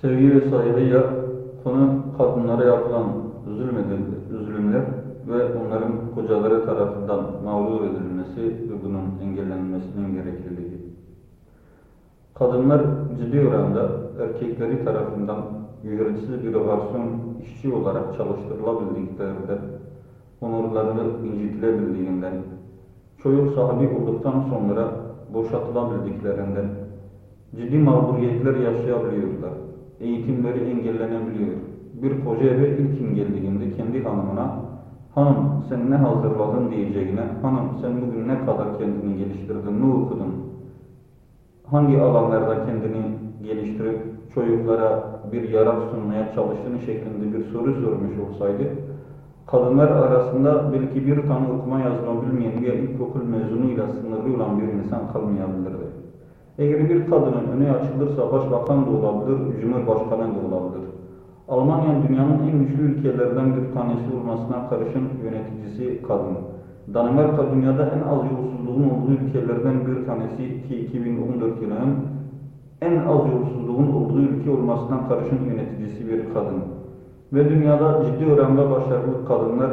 Sevgi ve saygıyla konu kadınlara yapılan zulmedil- zulümler ve onların kocaları tarafından mağdur edilmesi ve bunun engellenmesinin gerekliliği. Kadınlar ciddi oranda erkekleri tarafından ücretsiz bir garson işçi olarak çalıştırılabildiklerinden, onurlarını incitilebildiğinden, çocuk sahibi olduktan sonra boşaltılabildiklerinden, ciddi mağduriyetler yaşayabiliyorlar. Eğitimleri engellenebiliyor. Bir koca eve ilkin geldiğinde kendi hanımına hanım sen ne hazırladın diyeceğine hanım sen bugün ne kadar kendini geliştirdin, ne okudun, hangi alanlarda kendini geliştirip çocuklara bir yarar sunmaya çalıştığın şeklinde bir soru sormuş olsaydı kadınlar arasında belki bir tane okuma yazma bilmeyen veya ilkokul mezunuyla sınırlı olan bir insan kalmayabilirdi. Eğer bir kadının önü açılırsa başbakan da olabilir, cumhurbaşkanı da olabilir. Almanya dünyanın en güçlü ülkelerden bir tanesi olmasına karşın yöneticisi kadın. Danimarka dünyada en az yolsuzluğun olduğu ülkelerden bir tanesi ki 2014 yılının en az yolsuzluğun olduğu ülke olmasına karşın yöneticisi bir kadın. Ve dünyada ciddi oranda başarılı kadınlar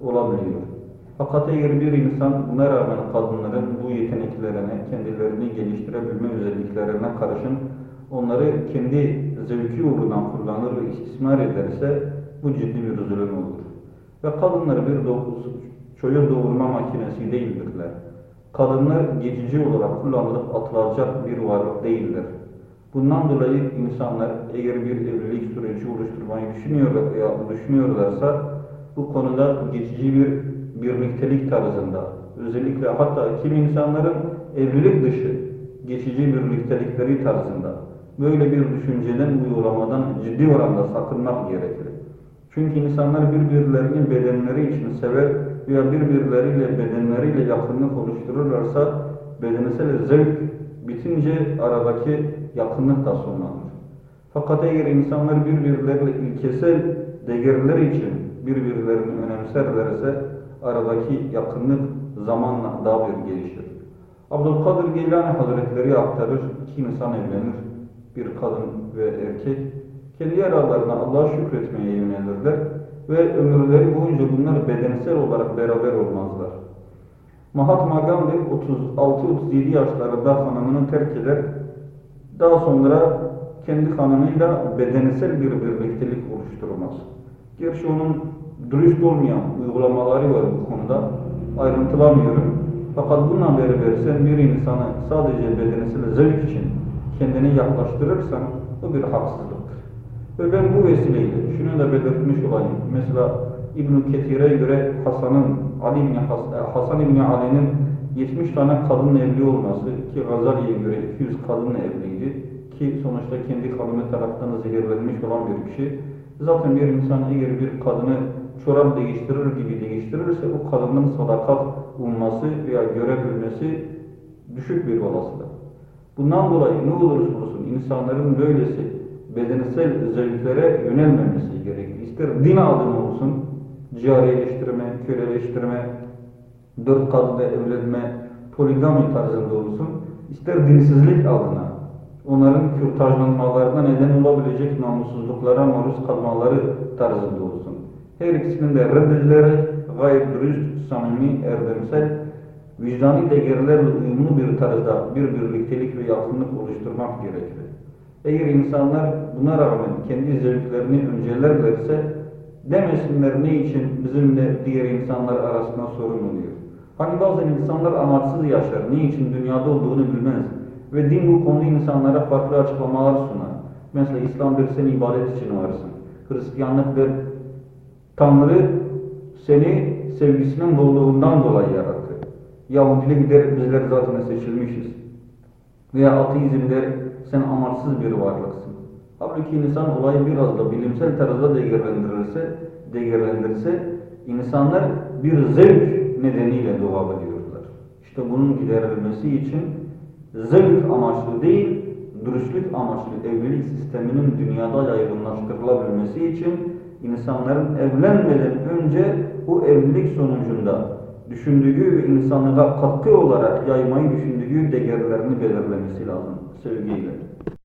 olabiliyor. Fakat eğer bir insan buna rağmen kadınların bu yeteneklerine, kendilerini geliştirebilme özelliklerine karşın onları kendi zevki uğruna kullanır ve istismar ederse bu ciddi bir zulüm olur. Ve kadınlar bir doğusu, çocuk doğurma makinesi değildirler. Kadınlar geçici olarak kullanılıp atılacak bir varlık değildir. Bundan dolayı insanlar eğer bir evlilik süreci oluşturmayı düşünüyorlar ya düşünüyorlarsa bu konuda geçici bir birliktelik tarzında özellikle hatta kimi insanların evlilik dışı geçici birliktelikleri tarzında böyle bir düşünceden uygulamadan ciddi oranda sakınmak gerekir. Çünkü insanlar birbirlerinin bedenleri için sever veya birbirleriyle bedenleriyle yakınlık oluştururlarsa bedensel zevk bitince aradaki yakınlık da sonlanır. Fakat eğer insanlar birbirleriyle ilkesel değerler için birbirlerini önemserlerse aradaki yakınlık zamanla daha bir gelişir. Abdülkadir Geylani Hazretleri aktarır, iki insan evlenir, bir kadın ve erkek. Kendi aralarına Allah'a şükretmeye yönelirler ve ömürleri boyunca bunlar bedensel olarak beraber olmazlar. Mahatma Gandhi 36-37 yaşlarında hanımını terk eder. Daha sonra kendi hanımıyla bedensel bir birliktelik oluşturmaz. Gerçi onun dürüst olmayan uygulamaları var bu konuda. Ayrıntılamıyorum. Fakat bununla beraber sen bir insanı sadece bedensel zevk için kendine yaklaştırırsan bu bir haksızlıktır. Ve ben bu vesileyle şunu da belirtmiş olayım. Mesela İbn-i Ketir'e göre Hasan'ın, Ali İbni Has- Hasan İbni Ali'nin 70 tane kadınla evli olması ki Gazali'ye göre 200 kadınla evliydi ki sonuçta kendi hanımı tarafından zehirlenmiş olan bir kişi. Zaten bir insan eğer bir kadını çorap değiştirir gibi değiştirirse o kadının sadakat bulması veya görebilmesi düşük bir olasılık. Bundan dolayı ne olursa olsun insanların böylesi bedensel zevklere yönelmemesi gerekir. İster din adına olsun, cariyeleştirme, köleleştirme, dört kadınla evlenme, poligami tarzında olsun, ister dinsizlik adına, onların kürtajlanmalarına neden olabilecek namussuzluklara maruz kalmaları tarzında olsun. Her ikisinin de reddedilerek gayet dürüst, samimi, erdemsel, vicdani değerlerle uyumlu bir tarzda bir birliktelik ve yakınlık oluşturmak gerekir. Eğer insanlar buna rağmen kendi zevklerini öncelerlerse demesinler ne için bizimle diğer insanlar arasında sorun oluyor. Hani bazen insanlar amaçsız yaşar, ne için dünyada olduğunu bilmez ve din bu konuda insanlara farklı açıklamalar sunar. Mesela İslam der sen ibadet için varsın. Hristiyanlık der Tanrı seni sevgisinin bolluğundan dolayı yarattı. Yahudilik der bizler zaten seçilmişiz. Veya ateizm der sen amaçsız bir varlıksın. Halbuki insan olayı biraz da bilimsel tarzda değerlendirirse, değerlendirirse insanlar bir zevk nedeniyle doğabiliyorlar. İşte bunun giderilmesi için zevk amaçlı değil, dürüstlük amaçlı evlilik sisteminin dünyada yaygınlaştırılabilmesi için insanların evlenmeden önce bu evlilik sonucunda düşündüğü ve insanlığa katkı olarak yaymayı düşündüğü değerlerini belirlemesi lazım sevgiyle.